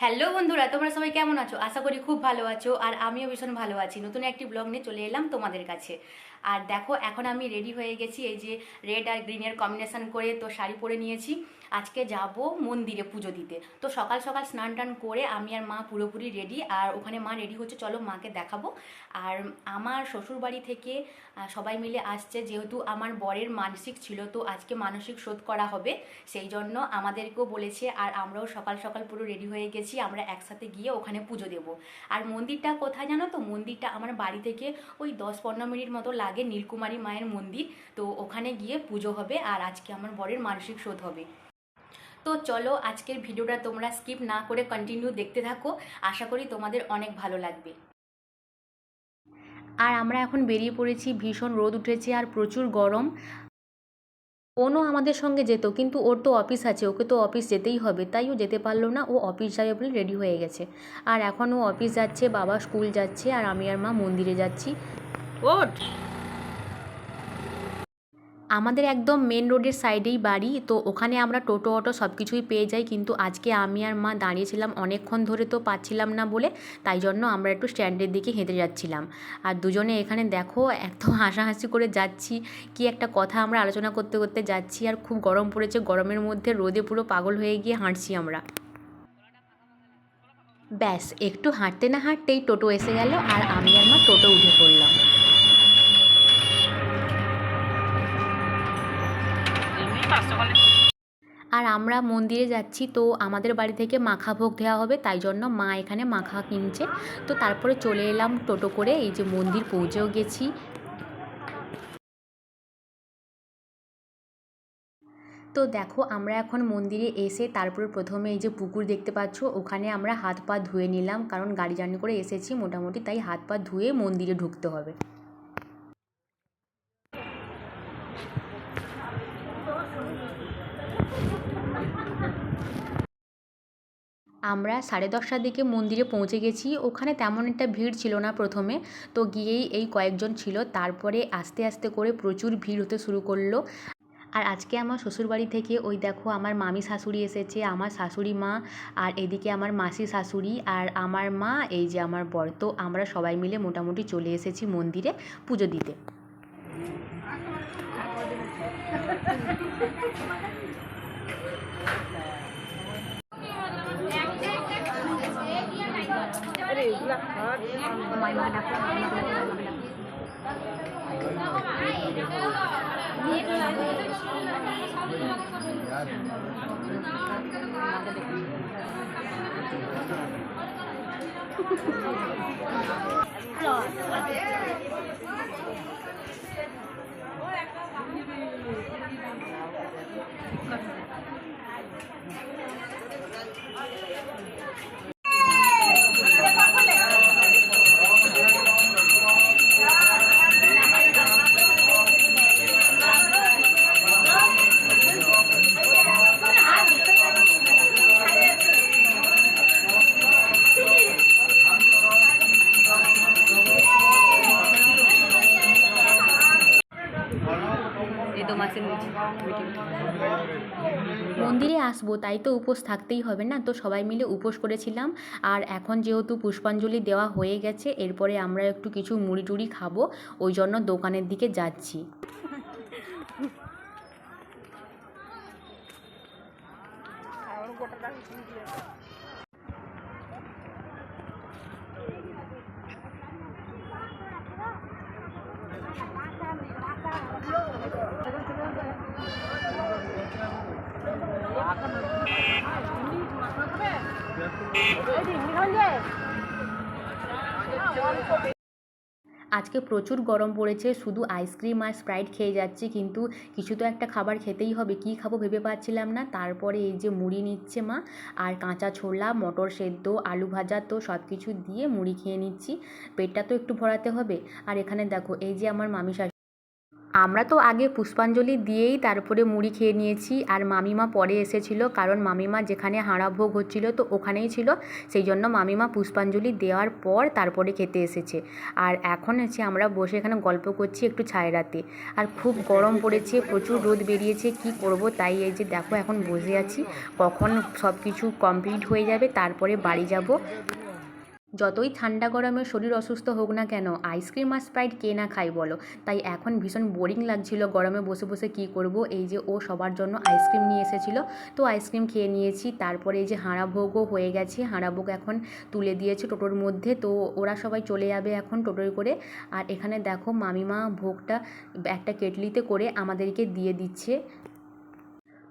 Hello বন্ধুরা, তোমরা সবাই কেমন আছো? আশা করি খুব ভালো আছো, আর আমিও ভীষণ ভালো আছি। নতুন একটি ব্লগ নিয়ে চলে এলাম তোমাদের কাছে। আর দেখো, এখন আমি রেডি হয়ে গেছি এই যে রেড আর গ্রিনের কম্বিনেশন করে তো শাড়ি পরে নিয়েছি। আজকে যাব মন্দিরে পুজো দিতে। তো সকাল সকাল স্নান টান করে আমি আর মা পুরোপুরি রেডি আর ওখানে মা রেডি হচ্ছে, চলো মাকে দেখাবো। আর আমার শ্বশুর বাড়ি থেকে সবাই মিলে আসছে যেহেতু আমার বরের মানসিক ছিল, তো আজকে মানসিক শোধ করা হবে। সেই জন্য আমাদেরকেও বলেছে আর আমরাও সকাল সকাল পুরো রেডি হয়ে গেছি, আমরা একসাথে গিয়ে ওখানে পুজো দেব। আর মন্দিরটা কোথায় জানো তো? মন্দিরটা আমার বাড়ি থেকে ওই দশ পনেরো মিনিট মতো লাগে নীলকুমারী মায়ের মন্দির, তো ওখানে গিয়ে পুজো হবে আর আজকে আমার বরের মানসিক শোধ হবে। তো চলো আজকের ভিডিওটা তোমরা স্কিপ না করে কন্টিনিউ দেখতে থাকো, আশা করি তোমাদের অনেক ভালো লাগবে। আর আমরা এখন বেরিয়ে পড়েছি, ভীষণ রোদ উঠেছে আর প্রচুর গরম। অনু আমাদের সঙ্গে যেত, কিন্তু ওর তো অফিস আছে, ওকে তো অফিস যেতেই হবে, তাই ও যেতে পারল না, ও অফিস যাবে বলে রেডি হয়ে গেছে। আর এখন ও অফিস যাচ্ছে, বাবা স্কুল যাচ্ছে, আর আমি আর মা মন্দিরে যাচ্ছি। ওঠ! আমাদের একদম মেন রোডের সাইডেই বাড়ি, তো ওখানে আমরা টোটো, অটো সব কিছুই পেয়ে যাই। কিন্তু আজকে আমি আর মা দাঁড়িয়েছিলাম অনেকক্ষণ ধরে তো পাচ্ছিলাম না বলে, তাই জন্য আমরা একটু স্ট্যান্ডের দিকে হেঁটে যাচ্ছিলাম। আর দুজনে এখানে দেখো, এত হাসাহাসি করে যাচ্ছি, কি একটা কথা আমরা আলোচনা করতে করতে যাচ্ছি, আর খুব গরম পড়েছে, গরমের মধ্যে রোদে পুরো পাগল হয়ে গিয়ে হাঁটছি আমরা। ব্যাস, একটু হাঁটতে না হাঁটতেই টোটো এসে গেল, আর আমি আর মা টোটো উঠে পড়লাম। আর আমরা মন্দিরে যাচ্ছি, তো আমাদের বাড়ি থেকে মাখা ভোগ দেওয়া হবে, তাই জন্য মা এখানে মাখা কিনছে। তো তারপরে চলে এলাম টোটো করে, এই যে মন্দির পৌঁছেও গেছি। তো দেখো, আমরা এখন মন্দিরে এসে তারপরে প্রথমে এই যে পুকুর দেখতে পাচ্ছ, ওখানে আমরা হাত পা ধুয়ে নিলাম, কারণ গাড়ি জার্নি করে এসেছি মোটামুটি, তাই হাত পা ধুয়ে মন্দিরে ঢুকতে হবে। আমরা সাড়ে দশটার দিকে মন্দিরে পৌঁছে গেছি। ওখানে তেমন একটা ভিড় ছিল না প্রথমে। তো গিয়েই এই কয়েকজন ছিল। তারপরে আস্তে আস্তে করে প্রচুর ভিড় হতে শুরু করল। আর আজকে আমার শ্বশুরবাড়ি থেকে ওই দেখো আমার মামি শাশুড়ি এসেছে, আমার শাশুড়ি মা, আর এদিকে আমার মাসি শাশুড়ি, আর আমার মা, এই যে আমার বর। তো আমরা সবাই মিলে মোটামুটি চলে এসেছি মন্দিরে পুজো দিতে। Hello. আসব, তাই তো উপোস থাকতেই হবে না? তো সবাই মিলে উপোস করেছিলাম। আর এখন যেহেতু পুষ্পাঞ্জলি দেওয়া হয়ে গেছে, এরপরে আমরা একটু কিছু মুড়ি টুড়ি খাব। ওই জন্য দোকানের দিকে যাচ্ছি। আজকে প্রচুর গরম পড়েছে, শুধু আইসক্রিম আর স্প্রাইট খেয়ে যাচ্ছি, কিন্তু কিছু তো একটা খাবার খেতেই হবে, কী খাব ভেবে পাচ্ছিলাম না। তারপরে এই যে মুড়ি নিচ্ছে মা, আর কাঁচা ছোলা, মটর সেদ্ধ, আলু ভাজা তো সব কিছু দিয়ে মুড়ি খেয়ে নিচ্ছি, পেটটা তো একটু ভরাতে হবে। আর এখানে দেখো, এই যে আমার মামি শাশুড়ি আমরা তো আগে পুষ্পাঞ্জলি দিয়েই তারপরে মুড়ি খেয়ে নিয়েছি আর মামিমা পরে এসেছিল, কারণ মামিমা যেখানে হাঁড়া ভোগ হচ্ছিল তো ওখানেই ছিল। সেই জন্য মামিমা পুষ্পাঞ্জলি দেওয়ার পর তারপরে খেতে এসেছে। আর এখন হচ্ছে আমরা বসে এখানে গল্প করছি একটু ছায়রাতে আর খুব গরম পড়েছে, প্রচুর রোদ বেরিয়েছে, কি করব তাই এই যে দেখো এখন বসে আছি। কখন সব কিছু কমপ্লিট হয়ে যাবে, তারপরে বাড়ি যাব। যতই ঠান্ডা গরমে শরীর অসুস্থ হোক না কেন আইসক্রিম আর স্প্রাইট কে না খাই বলো? তাই এখন ভীষণ বোরিং লাগছিল গরমে বসে বসে কি করব? এই যে ও সবার জন্য আইসক্রিম নিয়ে এসেছিল। তো আইসক্রিম খেয়ে নিয়েছি, তারপরে এই যে হাঁড়া ভোগও হয়ে গেছে। হাঁড়া ভোগ এখন তুলে দিয়েছে টোটোর মধ্যে। তো ওরা সবাই চলে যাবে এখন টোটোয় করে। আর এখানে দেখো মামিমা ভোগটা একটা কেটলিতে করে আমাদেরকে দিয়ে দিচ্ছে।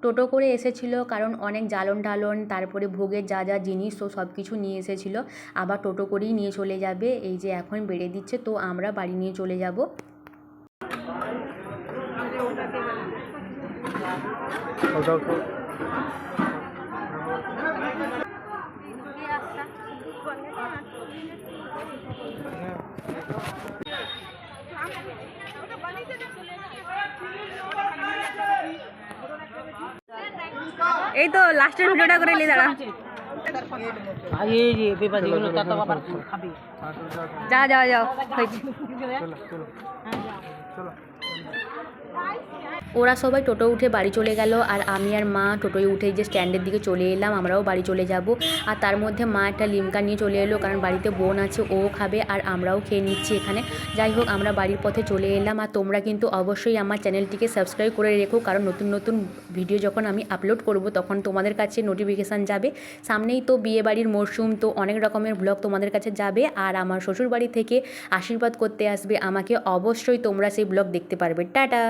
টোটো করে এসেছিল, কারণ অনেক জ্বালন টালন তারপরে ভোগের যা যা জিনিস তো সব কিছু নিয়ে এসেছিল, আবার টোটো করেই নিয়ে চলে যাবে, এই যে এখন বেড়ে দিচ্ছে, তো আমরা বাড়ি নিয়ে চলে যাব। এই তো লাস্টের ভিডিওটা করে নি দাঁড়া যে যাও যাও হয়েছে। ওরা সবাই টোটো উঠে বাড়ি চলে গেল আর আমি আর মা টোটোয় উঠে যে স্ট্যান্ডের দিকে চলে এলাম, আমরাও বাড়ি চলে যাব। আর তার মধ্যে মা একটা লিমকা নিয়ে চলে এলো কারণ বাড়িতে বোন আছে, ও খাবে আর আমরাও খেয়ে নিচ্ছি এখানে। যাই হোক, আমরা বাড়ির পথে চলে এলাম আর তোমরা কিন্তু অবশ্যই আমার চ্যানেলটিকে সাবস্ক্রাইব করে রেখো কারণ নতুন নতুন ভিডিও যখন আমি আপলোড করব তখন তোমাদের কাছে নোটিফিকেশান যাবে। সামনেই তো বিয়ে বাড়ির মরশুম, তো অনেক রকমের ব্লগ তোমাদের কাছে যাবে আর আমার শ্বশুর বাড়ি থেকে আশীর্বাদ করতে আসবে। আমাকে অবশ্যই তোমরা সেই ব্লগ দেখতে পারবে। টাটা!